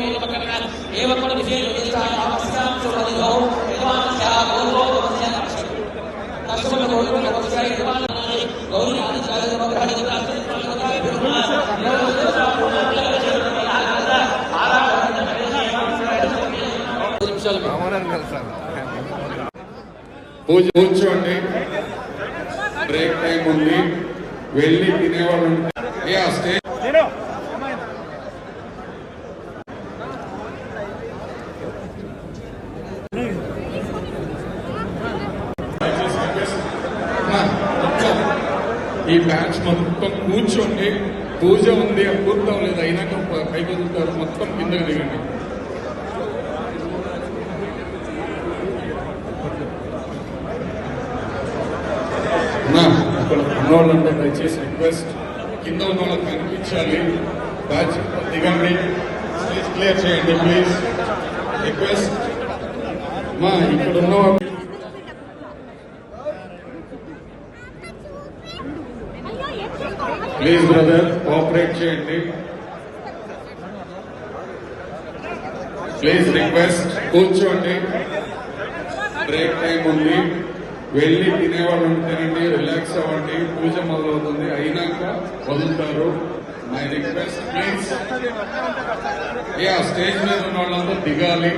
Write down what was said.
ಮೇಲೆ ಮಕ್ಕಳ ಏವಕ್ಕಳು ವಿಜಯ ಯೋಜಿಸುತ್ತಾರೆ ಆ ಫಲಿತಾಂಶವನ್ನು ಯಜಮಾನಸ್ಯ ಗೌರವವನ್ನ ರಾಷ್ಟ್ರವನ್ನು ಗೌರವ ಯಜಮಾನ ಗೌರವ పూజ కూర్చోండి బ్రేక్ టైం ఉంది వెళ్ళి తినేవాళ్ళు ఆ స్టేజ్ ఈ బ్యాచ్ మొత్తం కూర్చోండి పూజ ఉంది పూర్తం లేదు. అయినాక ప- పైకి వదులుతారు. మొత్తం కిందకి దిగండి. అన్నా, ఇక్కడ ఉన్నవాళ్ళంతా దయచేసి రిక్వెస్ట్ కింద ఉన్న వాళ్ళకి కనిపించాలి. బ్యాచ్ దిగండి. ప్లీజ్ క్లియర్ చేయండి ప్లీజ్ రిక్వెస్ట్ మా ఇక్కడ ఉన్న వాళ్ళు ప్లీజ్ బ్రదర్ కోఆపరేట్ చేయండి. ప్లీజ్ రిక్వెస్ట్ కూర్చోండి. బ్రేక్ టైం ఉంది. వెళ్ళి తినేవాళ్ళు ఉంటే తినండి రిలాక్స్ అవ్వండి. పూజ మొదలవుతుంది అయినాక వదులుతారు. మై రిక్వెస్ట్ ప్లీజ్ యా స్టేజ్ మీద ఉన్న వాళ్ళంతా దిగాలి.